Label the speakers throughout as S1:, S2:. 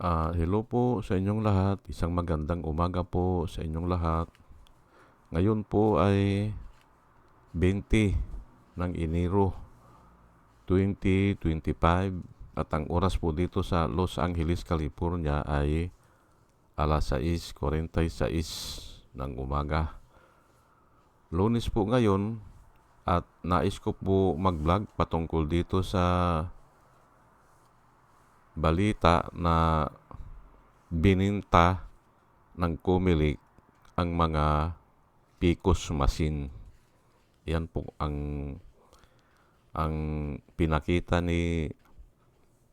S1: Ah, hello po sa inyong lahat. Isang magandang umaga po sa inyong lahat. Ngayon po ay 20 ng Enero 2025 at ang oras po dito sa Los Angeles, California ay alas 6.46 ng umaga. Lunes po ngayon at nais ko po mag-vlog patungkol dito sa balita na bininta ng Comelec ang mga PICOS machine. Yan po ang ang pinakita ni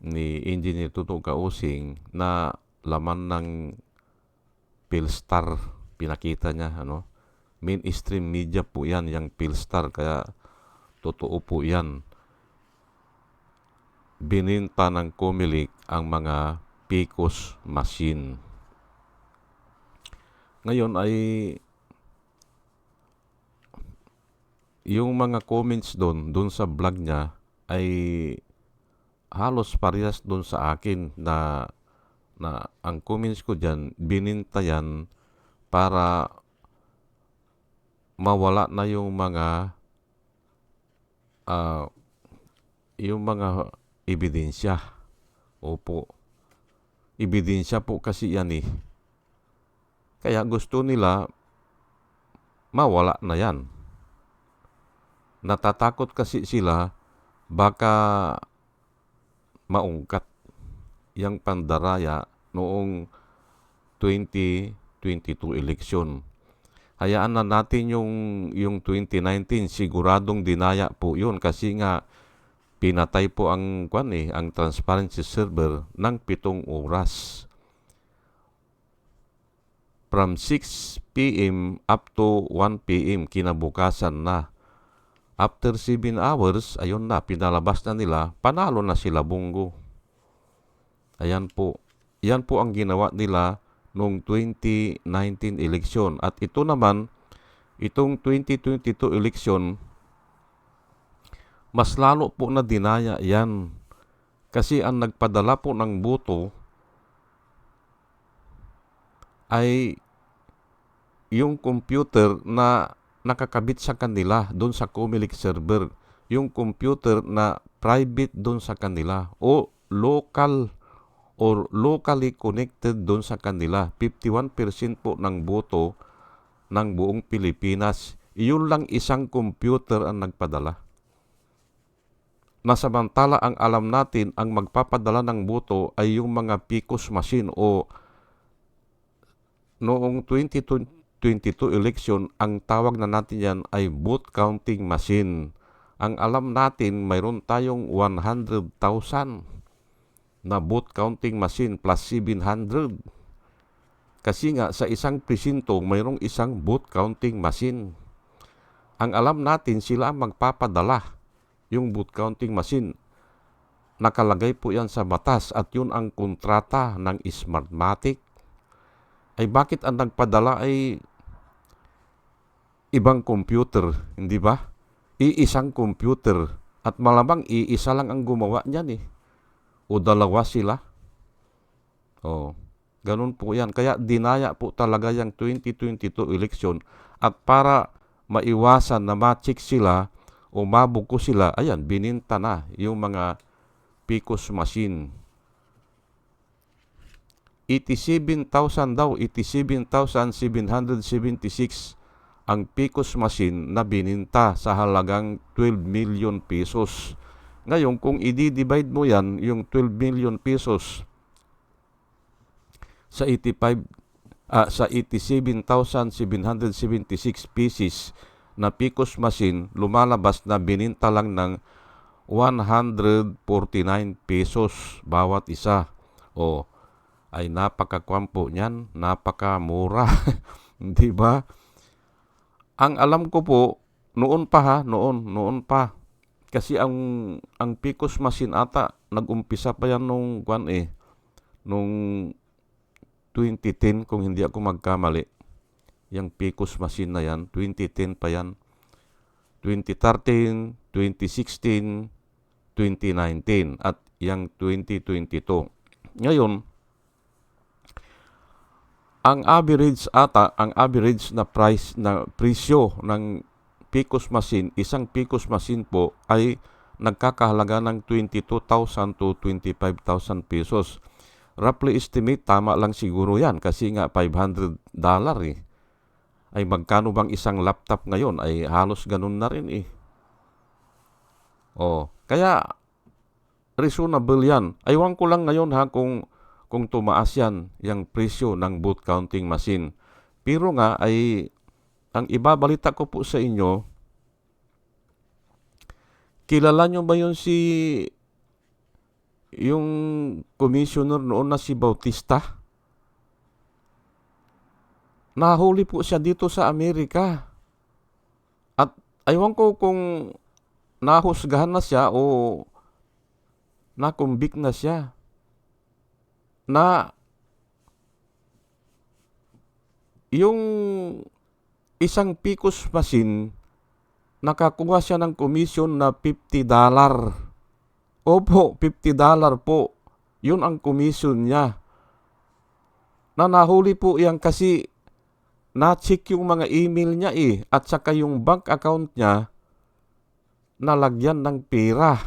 S1: ni Engineer Tuto Kausing na laman ng Philstar pinakita niya ano? Mainstream media po yan yung Philstar kaya totoo po yan bininta ng Comelec ang mga PICOS machine. Ngayon ay yung mga comments doon, doon sa vlog niya ay halos parehas doon sa akin na na ang comments ko diyan bininta yan para mawala na yung mga uh, yung mga ebidensya. Opo. Ebidensya po kasi yan eh. Kaya gusto nila mawala na yan. Natatakot kasi sila baka maungkat yung pandaraya noong 2022 election. Hayaan na natin yung, yung 2019, siguradong dinaya po yun kasi nga pinatay po ang kwan eh, ang transparency server ng pitong oras. From 6 p.m. up to 1 p.m. kinabukasan na. After 7 hours, ayun na, pinalabas na nila, panalo na sila bunggo. Ayan po. Yan po ang ginawa nila noong 2019 election. At ito naman, itong 2022 election, mas lalo po na dinaya yan. Kasi ang nagpadala po ng boto ay yung computer na nakakabit sa kanila doon sa Comelec server. Yung computer na private doon sa kanila o local or locally connected doon sa kanila. 51% po ng boto ng buong Pilipinas. Iyon lang isang computer ang nagpadala na samantala ang alam natin ang magpapadala ng boto ay yung mga PICOS machine o noong 2022 election, ang tawag na natin yan ay vote counting machine. Ang alam natin, mayroon tayong 100,000 na vote counting machine plus 700. Kasi nga sa isang presinto, mayroong isang vote counting machine. Ang alam natin, sila ang magpapadala yung boot counting machine. Nakalagay po yan sa batas at yun ang kontrata ng Smartmatic. Ay bakit ang nagpadala ay ibang computer, hindi ba? Iisang computer at malamang iisa lang ang gumawa niyan eh. O dalawa sila. Oh, ganun po yan. Kaya dinaya po talaga yung 2022 election at para maiwasan na ma-check sila umabog ko sila, ayan, bininta na yung mga PICOS machine. 87,000 daw, 87,776 ang PICOS machine na bininta sa halagang 12 million pesos. Ngayon, kung i-divide mo yan, yung 12 million pesos sa 85 uh, sa 87,776 pieces na PICOS machine lumalabas na bininta lang ng 149 pesos bawat isa. O ay napakakwampo niyan, napakamura. Di ba? Ang alam ko po, noon pa ha, noon, noon pa. Kasi ang ang PICOS machine ata nagumpisa pa yan nung kwan eh nung 2010 kung hindi ako magkamali yung PICOS machine na yan, 2010 pa yan, 2013, 2016, 2019 at yung 2022. Ngayon, ang average ata, ang average na price na presyo ng Picos machine, isang Picos machine po ay nagkakahalaga ng 22,000 to 25,000 pesos. Roughly estimate, tama lang siguro yan kasi nga 500 dollar eh. Ay magkano bang isang laptop ngayon? Ay halos ganun na rin eh. Oh, kaya reasonable yan. Aywan ko lang ngayon ha kung kung tumaas yan yung presyo ng boot counting machine. Pero nga ay ang ibabalita ko po sa inyo, kilala nyo ba yun si yung commissioner noon na si Bautista? Nahuli po siya dito sa Amerika. At aywan ko kung nahusgahan na siya o nakumbik na siya na yung isang Picos machine nakakuha siya ng komisyon na 50 dollar. Opo, 50 dollar po. Yun ang komisyon niya. Na nahuli po yan kasi na-check yung mga email niya eh at saka yung bank account niya nalagyan ng pera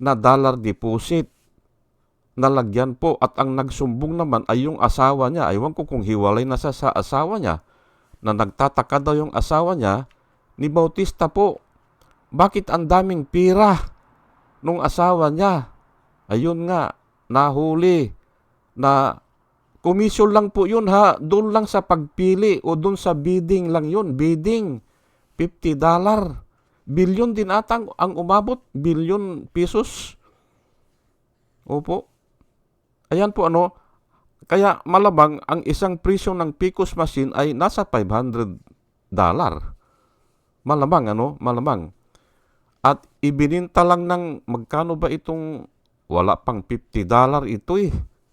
S1: na dollar deposit nalagyan po at ang nagsumbong naman ay yung asawa niya. Aywan ko kung hiwalay na siya sa asawa niya na nagtataka daw yung asawa niya ni Bautista po. Bakit ang daming pira nung asawa niya? Ayun nga, nahuli na komisyon lang po yun ha. Doon lang sa pagpili o doon sa bidding lang yun. Bidding, 50 dollar. Bilyon din atang ang umabot. Bilyon pesos. Opo. Ayan po ano, kaya malabang ang isang presyo ng Picos machine ay nasa 500 dollar. Malamang ano, malamang. At ibininta lang ng magkano ba itong wala pang 50 dollar ito eh.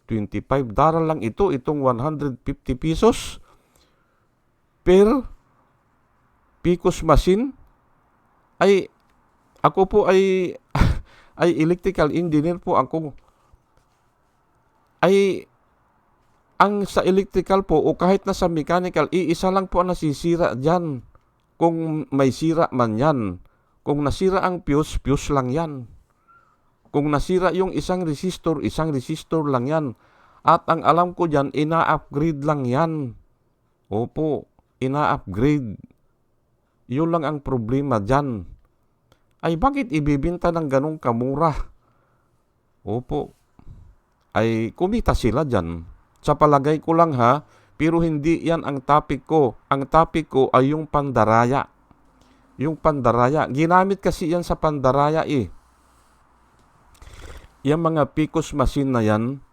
S1: 25 dollar lang ito, itong 150 pesos per Picos machine ay ako po ay ay electrical engineer po ako ay ang sa electrical po o kahit na sa mechanical, iisa lang po ang nasisira dyan. Kung may sira man yan. Kung nasira ang fuse, fuse lang yan. Kung nasira yung isang resistor, isang resistor lang yan. At ang alam ko dyan, ina-upgrade lang yan. Opo, ina-upgrade. Yun lang ang problema dyan. Ay bakit ibibinta ng ganong kamura? Opo, ay kumita sila dyan. Sa palagay ko lang ha, pero hindi yan ang topic ko. Ang topic ko ay yung pandaraya. Yung pandaraya. Ginamit kasi yan sa pandaraya eh. Yung mga Picos machine na yan,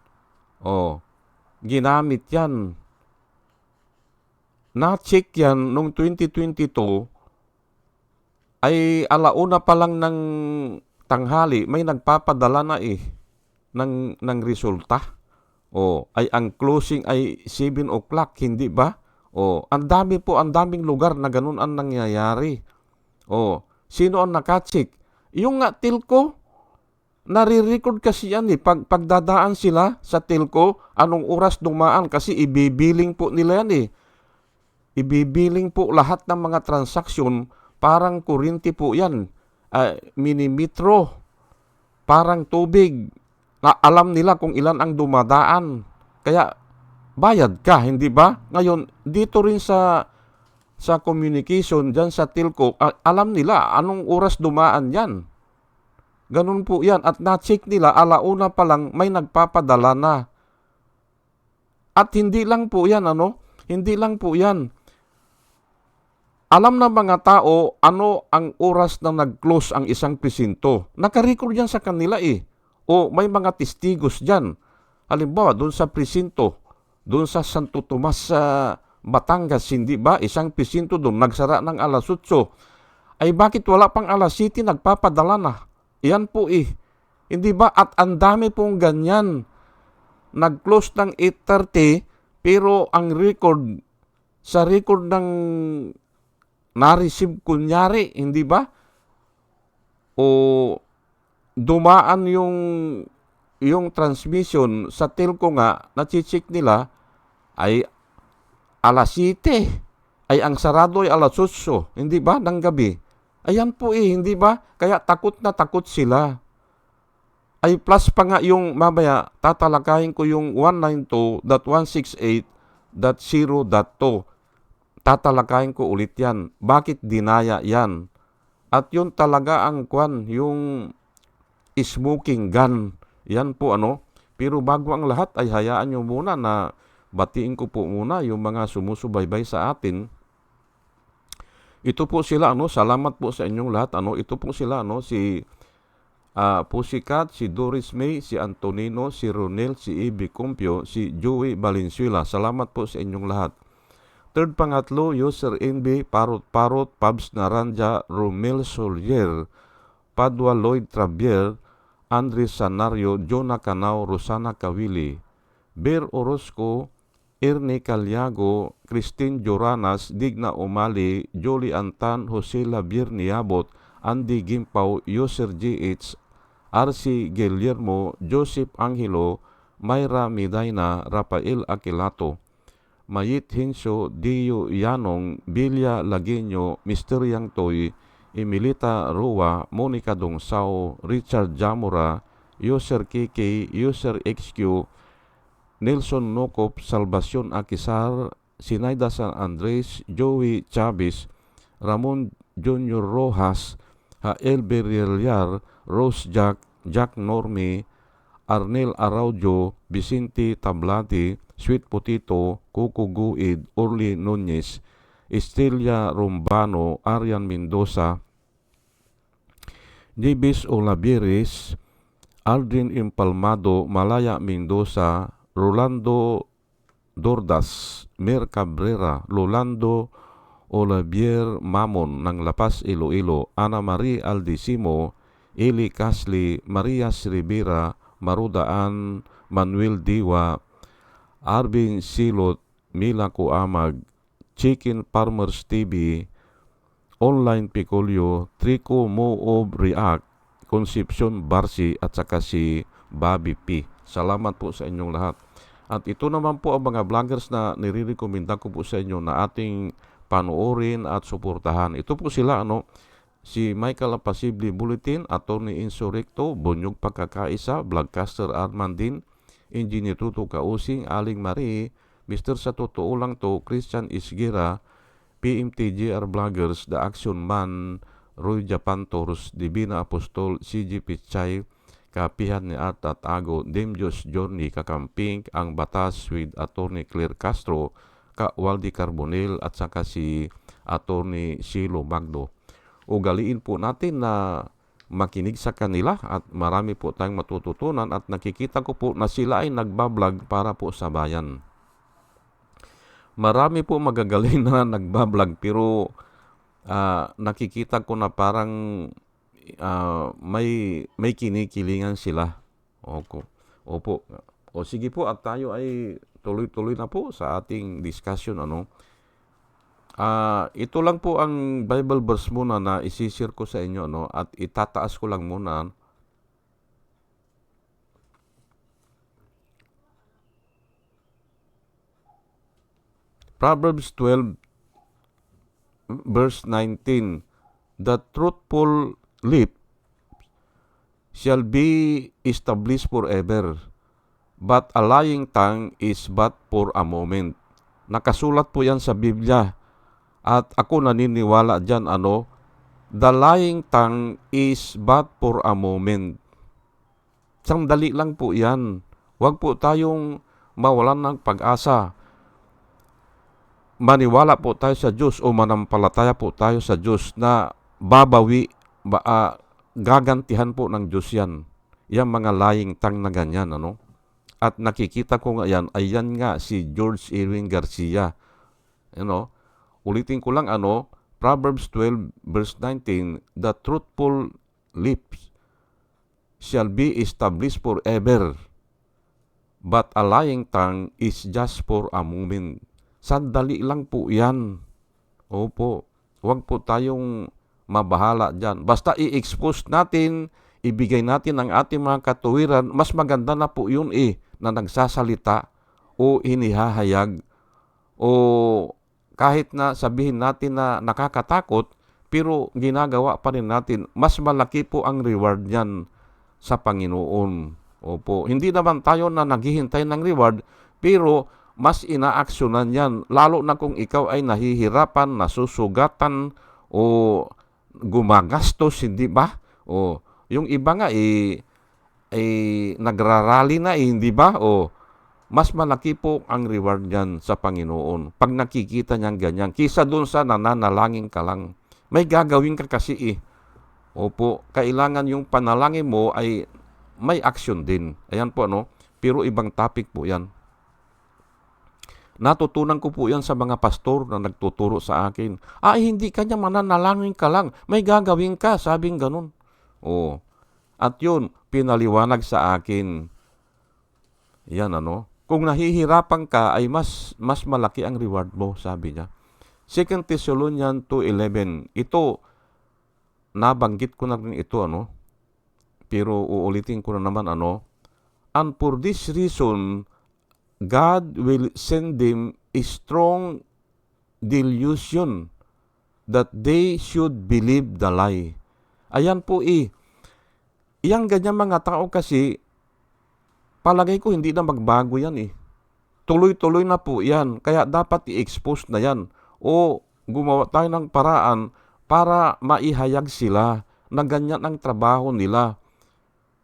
S1: oh, ginamit yan. Na-check yan nung 2022 ay alauna pa lang ng tanghali, may nagpapadala na eh ng, ng resulta. O, ay ang closing ay 7 o'clock, hindi ba? O, ang dami po, ang daming lugar na ganun ang nangyayari. O, sino ang nakatsik? Yung nga tilko, nare-record kasi yan eh. Pag, pagdadaan sila sa tilko, anong oras dumaan kasi ibibiling po nila yan eh. Ibibiling po lahat ng mga transaksyon, parang kurinti po yan. Uh, minimetro, parang tubig, na alam nila kung ilan ang dumadaan. Kaya bayad ka, hindi ba? Ngayon, dito rin sa sa communication dyan sa telco, alam nila anong oras dumaan yan. Ganun po yan. At na-check nila, alauna pa lang may nagpapadala na. At hindi lang po yan, ano? Hindi lang po yan. Alam ng mga tao ano ang oras na nag-close ang isang presinto. Nakarecord yan sa kanila eh. O may mga testigos dyan. Halimbawa, doon sa presinto, doon sa Santo Tomas sa Batangas, hindi ba? Isang presinto doon, nagsara ng alas 8. Ay bakit wala pang alas 7, nagpapadala na? Yan po eh. Hindi ba? At ang dami pong ganyan. Nag-close ng 8.30, pero ang record, sa record ng na-receive kunyari, hindi ba? O dumaan yung yung transmission sa telco nga, na-check nila, ay alas 7. Ay ang sarado ay alas 8. Hindi ba? Ng gabi. Ayan po eh, hindi ba? Kaya takot na takot sila. Ay plus pa nga yung mamaya, tatalakayin ko yung 192.168.0.2. Tatalakayin ko ulit yan. Bakit dinaya yan? At yun talaga ang kwan, yung smoking gun. Yan po ano. Pero bago ang lahat ay hayaan nyo muna na batiin ko po muna yung mga sumusubaybay sa atin. Ito po sila ano, salamat po sa inyong lahat ano. Ito po sila ano, si uh, Pusikat, si Doris May, si Antonino, si Ronel, si Ibi Cumpio, si Joey Valenzuela. Salamat po sa inyong lahat. Third pangatlo, User NB, Parot Parot, Pabs Naranja, Romel Solier, Padua Lloyd Travier, Andres Sanario, Jonah Canao, Rosana Kawili, Ber Orozco, Ernie Calyago, Christine Joranas, Digna Umali, Jolie Antan, Jose Labier Niabot, Andy Gimpaw, User GH, RC Guillermo, Joseph Angelo, Mayra Midayna, Rafael Aquilato, Mayit Hinsyo, Dio Yanong, Bilya Lagueño, Mr. Yang Toy, Emilita Rua, Monica Dongsao, Richard Jamura, User KK, User XQ, Nelson Nokop, Salvacion Akisar, Sinaida San Andres, Joey Chavez, Ramon Junior Rojas, Hael Berrilyar, Rose Jack, Jack Norme, Arnel Araujo, Vicente Tablati, Sweet Potito, Coco Guid, Orly Nunez, Estelia Rombano, Arian Mendoza, Jibis Olabieres, Aldrin Impalmado, Malaya Mendoza, Rolando Dordas, Mer Cabrera, Rolando Olavier Mamon ng Lapas Iloilo, Ana Marie Aldisimo, Eli Casli, Maria Rivera, Marudaan, Manuel Diwa, Arvin Silot, Mila Kuamag, Chicken Farmers TV, Online Picolio, Trico Moob React, Concepcion Barsi at saka si Bobby P. Salamat po sa inyong lahat. At ito naman po ang mga vloggers na nire-recommenda ko po sa inyo na ating panoorin at suportahan. Ito po sila ano, si Michael Apasibli Bulletin, Attorney Insurrecto, Bonyog Pagkakaisa, Vlogcaster Armandin, Engineer Tuto Kausing, Aling Marie, Mr. Sa Totoo Lang To, Christian Isgira, PMTGR Vloggers, The Action Man, Roy Japantors, Divina Apostol, CG Pichay, Kapihan ni at Ago, Demjos Journey, Kakamping, Ang Batas with Attorney Claire Castro, Ka Waldi Carbonel at saka si Attorney Silo Magdo. Ugaliin po natin na makinig sa kanila at marami po tayong matututunan at nakikita ko po na sila ay nagbablog para po sa bayan. Marami po magagaling na nagbablog pero uh, nakikita ko na parang uh, may may kinikilingan sila. Opo. Opo. O sige po at tayo ay tuloy-tuloy na po sa ating discussion ano. Uh, ito lang po ang Bible verse muna na isishare ko sa inyo no at itataas ko lang muna Proverbs 12 verse 19 The truthful lip shall be established forever but a lying tongue is but for a moment. Nakasulat po yan sa Biblia at ako naniniwala dyan, ano, the lying tongue is but for a moment. Sandali lang po yan. Huwag po tayong mawalan ng pag-asa. Maniwala po tayo sa Diyos o manampalataya po tayo sa Diyos na babawi, ba, uh, gagantihan po ng Diyos yan. Yan mga lying tongue na ganyan, ano? At nakikita ko nga yan, ay yan nga si George Irwin Garcia. You know, Ulitin ko lang ano, Proverbs 12 verse 19, The truthful lips shall be established forever, but a lying tongue is just for a moment. Sandali lang po yan. Opo, huwag po tayong mabahala dyan. Basta i-expose natin, ibigay natin ang ating mga katuwiran, mas maganda na po yun eh, na nagsasalita. o hinihahayag o kahit na sabihin natin na nakakatakot, pero ginagawa pa rin natin, mas malaki po ang reward niyan sa Panginoon. Opo, hindi naman tayo na naghihintay ng reward, pero mas inaaksyonan yan. Lalo na kung ikaw ay nahihirapan, nasusugatan, o gumagastos, hindi ba? O yung iba nga, eh, eh nagrarally na, eh, hindi ba? O mas malaki po ang reward niyan sa Panginoon. Pag nakikita niyan ganyan, kisa doon sa nananalangin ka lang. May gagawin ka kasi eh. Opo, kailangan yung panalangin mo ay may action din. Ayan po ano, pero ibang topic po yan. Natutunan ko po yan sa mga pastor na nagtuturo sa akin. Ay, hindi kanya mananalangin ka lang. May gagawin ka, sabing ganun. Oo. At yun, pinaliwanag sa akin. Yan ano, kung nahihirapan ka ay mas mas malaki ang reward mo, sabi niya. 2 Thessalonians 2:11. Ito nabanggit ko na rin ito ano. Pero uulitin ko na naman ano. And for this reason God will send them a strong delusion that they should believe the lie. Ayan po eh. Iyang ganyan mga tao kasi palagay ko hindi na magbago yan eh. Tuloy-tuloy na po yan. Kaya dapat i-expose na yan. O gumawa tayo ng paraan para maihayag sila na ganyan ang trabaho nila.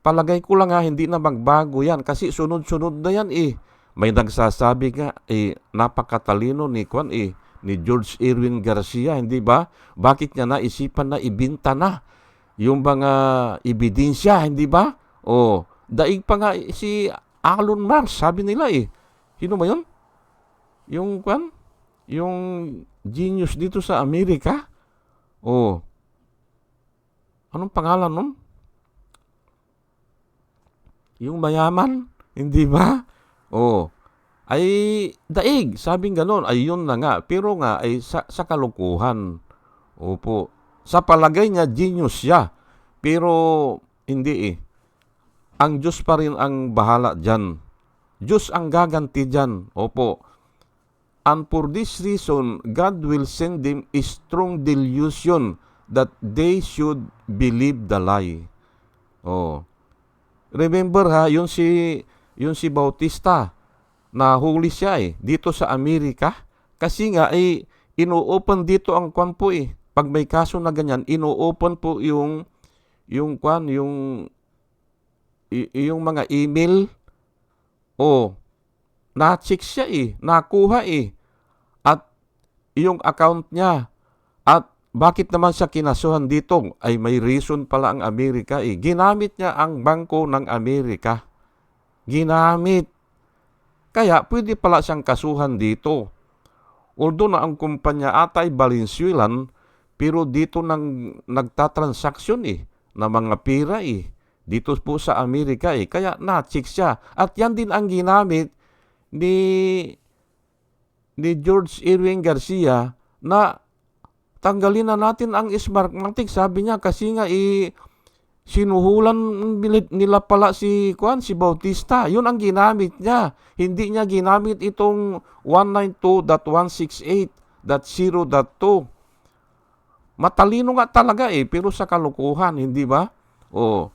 S1: Palagay ko lang nga hindi na magbago yan kasi sunod-sunod na yan eh. May nagsasabi nga eh napakatalino ni Kwan eh ni George Irwin Garcia, hindi ba? Bakit niya naisipan na ibinta na yung mga ebidensya, hindi ba? O Daig pa nga si Alon Mars, sabi nila eh. Sino ba yun? Yung kwan? Yung genius dito sa Amerika? Oh. Anong pangalan nun? Yung mayaman? Hindi ba? Oh. Ay daig, sabing ganon. Ay yun na nga. Pero nga ay sa, sa kalukuhan. Opo. Sa palagay niya, genius siya. Pero hindi eh ang Diyos pa rin ang bahala dyan. Diyos ang gaganti dyan. Opo. And for this reason, God will send them a strong delusion that they should believe the lie. Oh. Remember ha, yung si yung si Bautista na huli siya eh dito sa Amerika kasi nga ay eh, ino-open dito ang kwan po eh. Pag may kaso na ganyan, ino-open po yung yung kwan, yung yung mga email, o, na-check siya eh, nakuha eh. At yung account niya, at bakit naman siya kinasuhan dito? Ay may reason pala ang Amerika eh. Ginamit niya ang bangko ng Amerika. Ginamit. Kaya pwede pala siyang kasuhan dito. Although na ang kumpanya atay Valenzuelan, pero dito nang nagtatransaksyon eh, na mga pira eh dito po sa Amerika eh. Kaya na-check siya. At yan din ang ginamit ni ni George Irving Garcia na tanggalin na natin ang Smartmatic. Sabi niya kasi nga i sinuhulan nila pala si Juan, si Bautista. Yun ang ginamit niya. Hindi niya ginamit itong 192.168.0.2. Matalino nga talaga eh, pero sa kalukuhan, hindi ba? Oh.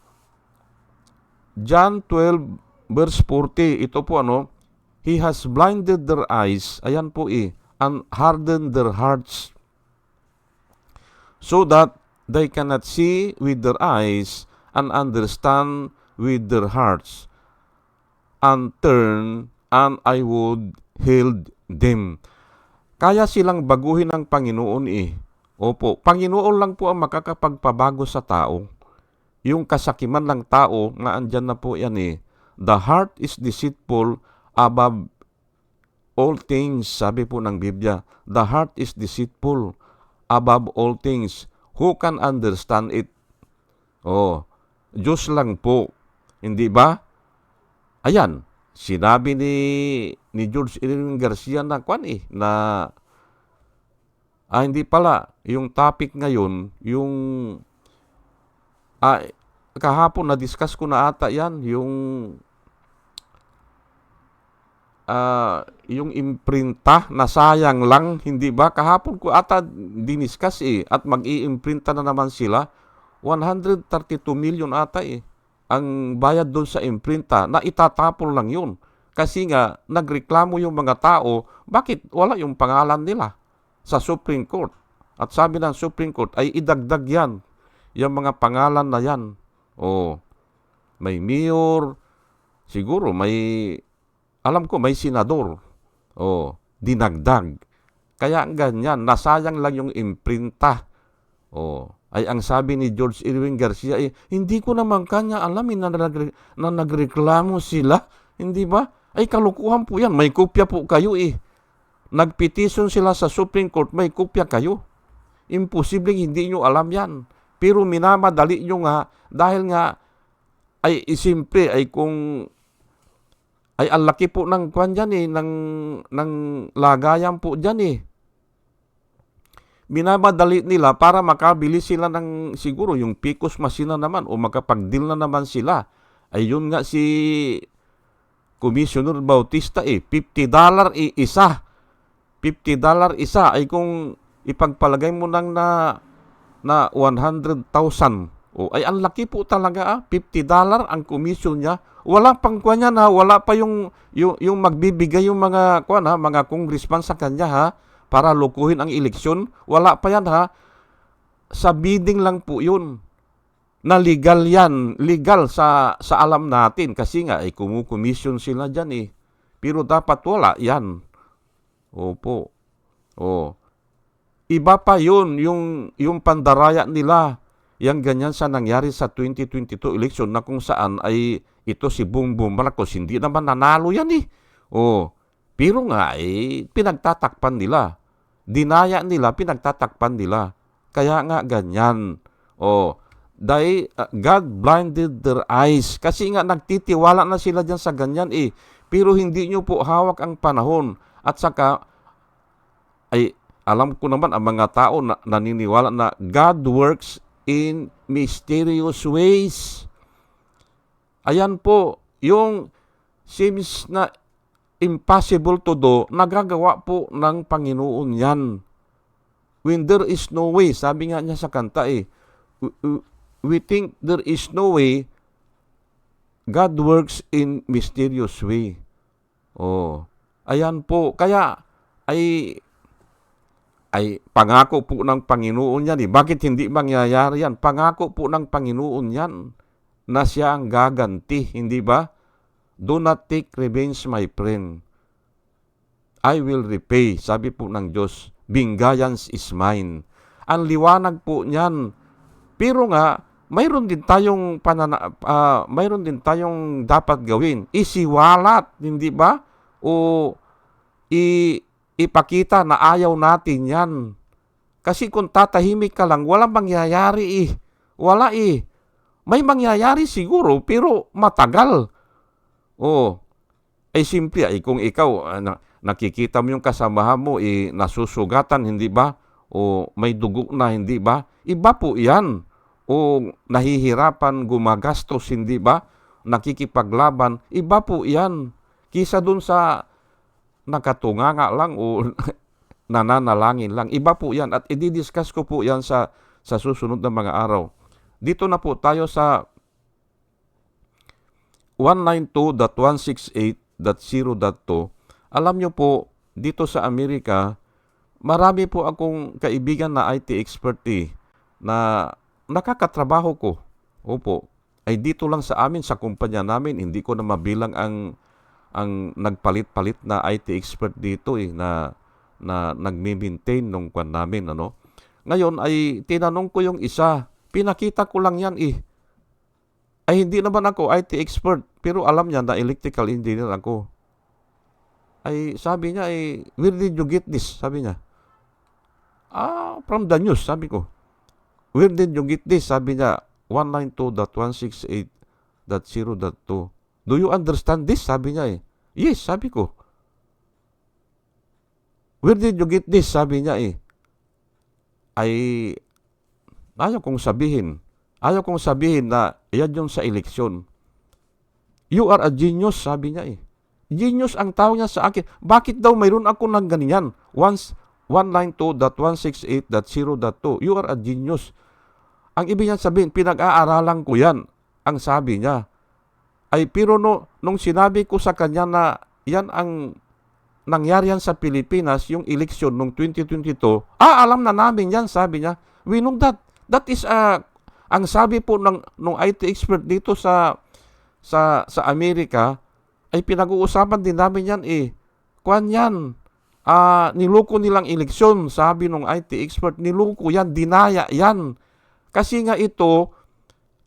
S1: John 12 verse 40, ito po ano, He has blinded their eyes, ayan po eh, and hardened their hearts, so that they cannot see with their eyes and understand with their hearts, and turn, and I would heal them. Kaya silang baguhin ng Panginoon eh. Opo, Panginoon lang po ang makakapagpabago sa tao yung kasakiman ng tao na andyan na po yan eh. The heart is deceitful above all things, sabi po ng Biblia. The heart is deceitful above all things. Who can understand it? Oh, Diyos lang po. Hindi ba? Ayan, sinabi ni ni George Irving Garcia na kwan eh, na ah, hindi pala, yung topic ngayon, yung ah, kahapon na-discuss ko na ata yan, yung ah, yung imprinta na sayang lang, hindi ba? Kahapon ko ata diniskas eh, at mag-iimprinta na naman sila. 132 million ata eh. Ang bayad doon sa imprinta na itatapon lang yun. Kasi nga, nagreklamo yung mga tao, bakit wala yung pangalan nila sa Supreme Court? At sabi ng Supreme Court ay idagdag yan, yung mga pangalan na yan. O, may mayor, siguro may, alam ko may senador. O, dinagdag. Kaya ang ganyan, nasayang lang yung imprinta. O, ay ang sabi ni George Irwin Garcia, eh, hindi ko naman kanya alam eh, na, nagre- na nagreklamo sila. Hindi ba? Ay kalukuhan po yan. May kopya po kayo eh. Nagpetition sila sa Supreme Court, may kopya kayo. Imposibleng hindi nyo alam yan. Pero minamadali nyo nga dahil nga ay isimple ay kung ay ang laki po ng kwan dyan eh, ng, ng lagayan po dyan eh. Minamadali nila para makabili sila ng siguro yung Picos Masina naman o makapag-deal na naman sila. Ay yun nga si Commissioner Bautista eh, 50 dollar eh, isa. 50 dollar isa ay kung ipagpalagay mo nang na na 100,000 o ay ang laki po talaga ah 50 dollar ang commission niya wala pang kuha niya na wala pa yung, yung yung magbibigay yung mga kuha ha? Mga congressman sa kanya ha? Para lukuhin ang eleksyon. Wala pa yan ha? Sa bidding lang po yun. Na legal yan. Legal sa sa alam natin. Kasi nga ay kumukomisyon sila diyan eh. Pero dapat wala yan. Opo. Oh Iba pa yun, yung, yung pandaraya nila. Yang ganyan sa nangyari sa 2022 election na kung saan ay ito si Bongbong Marcos, hindi naman nanalo yan eh. Oh, pero nga eh, pinagtatakpan nila. Dinaya nila, pinagtatakpan nila. Kaya nga ganyan. Oh, dahil uh, God blinded their eyes. Kasi nga nagtitiwala na sila dyan sa ganyan eh. Pero hindi nyo po hawak ang panahon. At saka, ay alam ko naman ang mga tao na naniniwala na God works in mysterious ways. Ayan po, yung seems na impossible to do, nagagawa po ng Panginoon yan. When there is no way, sabi nga niya sa kanta eh, we think there is no way, God works in mysterious way. Oh, ayan po. Kaya ay ay pangako po ng Panginoon yan. Eh. Bakit hindi mangyayari yan? Pangako po ng Panginoon yan na siya ang gaganti, hindi ba? Do not take revenge, my friend. I will repay, sabi po ng Diyos. Vengeance is mine. Ang liwanag po niyan. Pero nga, mayroon din tayong panana, uh, mayroon din tayong dapat gawin. Isiwalat, hindi ba? O i ipakita na ayaw natin yan. Kasi kung tatahimik ka lang, walang mangyayari eh. Wala eh. May mangyayari siguro, pero matagal. Oh, ay simple ay kung ikaw uh, na, nakikita mo yung kasamahan mo eh, nasusugatan, hindi ba? O may dugo na, hindi ba? Iba po yan. O nahihirapan gumagastos, hindi ba? Nakikipaglaban, iba po yan. Kisa dun sa nakatunganga lang o nananalangin lang. Iba po yan at i-discuss ko po yan sa, sa susunod na mga araw. Dito na po tayo sa 192.168.0.2. Alam nyo po, dito sa Amerika, marami po akong kaibigan na IT expert eh, na nakakatrabaho ko. Opo, ay dito lang sa amin, sa kumpanya namin, hindi ko na mabilang ang ang nagpalit-palit na IT expert dito eh na na nagme-maintain nung kwan namin ano. Ngayon ay tinanong ko yung isa, pinakita ko lang yan eh. Ay hindi naman ako IT expert, pero alam niya na electrical engineer ako. Ay sabi niya ay, where did you get this? Sabi niya. Ah, from the news, sabi ko. Where did you get this? Sabi niya, 192.168.0.2. Do you understand this? Sabi niya eh. Yes, sabi ko. Where did you get this? Sabi niya eh. Ay, ayaw kong sabihin. Ayaw kong sabihin na yan yung sa eleksyon. You are a genius, sabi niya eh. Genius ang tawag niya sa akin. Bakit daw mayroon ako ng ganyan? Once 192.168.0.2. You are a genius. Ang ibig niya sabihin, pinag-aaralan ko yan. Ang sabi niya. Ay, pero no, nung sinabi ko sa kanya na yan ang nangyari yan sa Pilipinas, yung eleksyon nung 2022, ah, alam na namin yan, sabi niya. We know that. That is, uh, ang sabi po ng, ng IT expert dito sa, sa, sa Amerika, ay pinag-uusapan din namin yan eh. Kuan yan. Ah, niloko nilang eleksyon, sabi ng IT expert, niloko yan, dinaya yan. Kasi nga ito,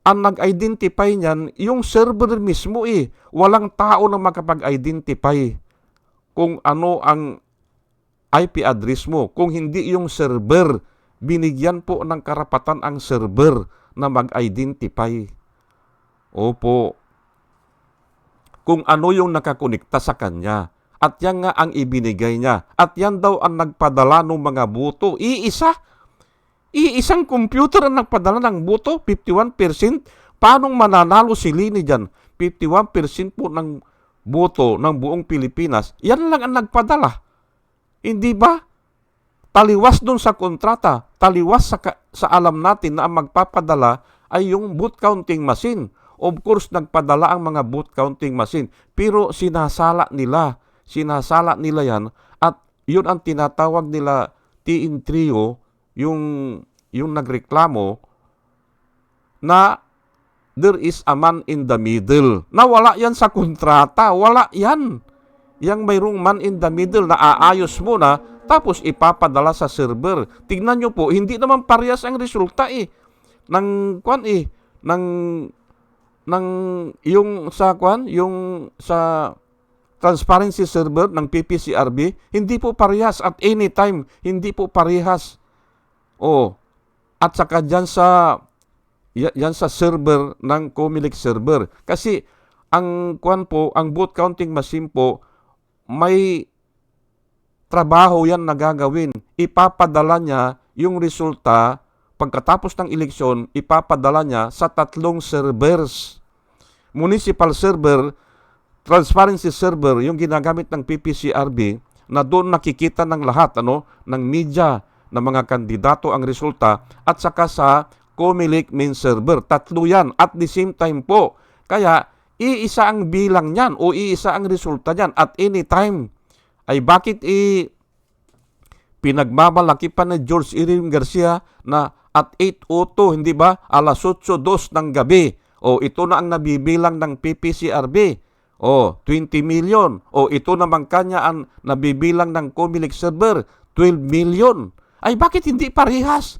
S1: ang nag-identify niyan, yung server mismo eh. Walang tao na makapag-identify kung ano ang IP address mo. Kung hindi yung server, binigyan po ng karapatan ang server na mag-identify. Opo. Kung ano yung nakakonekta sa kanya. At yan nga ang ibinigay niya. At yan daw ang nagpadala ng mga buto. Iisa. Iisang computer ang nagpadala ng buto. 51%. Paano mananalo si Lini dyan? 51% po ng buto ng buong Pilipinas. Yan lang ang nagpadala. Hindi ba? Taliwas dun sa kontrata. Taliwas sa, sa alam natin na ang magpapadala ay yung boot counting machine. Of course, nagpadala ang mga boot counting machine. Pero sinasala nila sinasala nila yan at yun ang tinatawag nila TN Trio, yung, yung nagreklamo na there is a man in the middle. Na wala yan sa kontrata, wala yan. Yang mayroong man in the middle na aayos mo na tapos ipapadala sa server. Tingnan nyo po, hindi naman parehas ang resulta eh. Nang kwan eh, ng ng yung sa kwan, yung sa transparency server ng PPCRB, hindi po parehas at any time, hindi po parehas. O, at saka dyan sa, yan sa server ng Comelec server. Kasi, ang kwan po, ang boot counting machine po, may trabaho yan na gagawin. Ipapadala niya yung resulta pagkatapos ng eleksyon, ipapadala niya sa tatlong servers. Municipal server, transparency server yung ginagamit ng PPCRB na doon nakikita ng lahat ano ng media ng mga kandidato ang resulta at saka sa Comelec main server. Tatlo yan at the same time po. Kaya iisa ang bilang niyan o iisa ang resulta niyan at any time. Ay bakit i pinagmamalaki pa ni George Irin Garcia na at 8.02, hindi ba? Alas 8.02 ng gabi. O ito na ang nabibilang ng PPCRB o, 20 million. O, ito naman kanya ang nabibilang ng Comelec server, 12 million. Ay, bakit hindi parehas?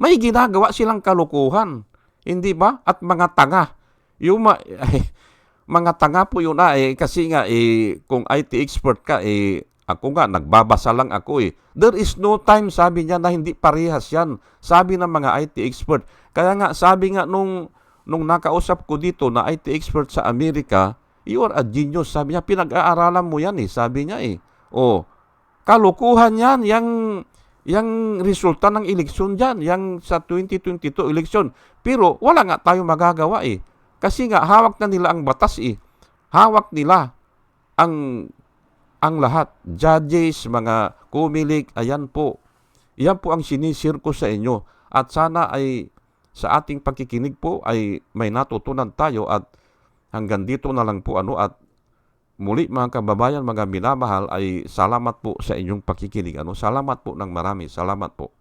S1: May ginagawa silang kalukuhan. Hindi ba? At mga tanga. Yung ma- mga tanga po yun na eh, kasi nga eh, kung IT expert ka eh, ako nga, nagbabasa lang ako eh. There is no time, sabi niya, na hindi parehas yan. Sabi ng mga IT expert. Kaya nga, sabi nga nung, nung nakausap ko dito na IT expert sa Amerika, You are a genius. Sabi niya, pinag-aaralan mo yan eh. Sabi niya eh. O, kalukuhan yan. Yang, yang resulta ng eleksyon dyan. Yang sa 2022 eleksyon. Pero wala nga tayo magagawa eh. Kasi nga, hawak na nila ang batas eh. Hawak nila ang ang lahat. Judges, mga kumilik, ayan po. Yan po ang sinisir ko sa inyo. At sana ay sa ating pagkikinig po ay may natutunan tayo at Hanggang dito na lang po ano at muli mga kababayan, mga minamahal ay salamat po sa inyong pakikinig. Ano? Salamat po ng marami. Salamat po.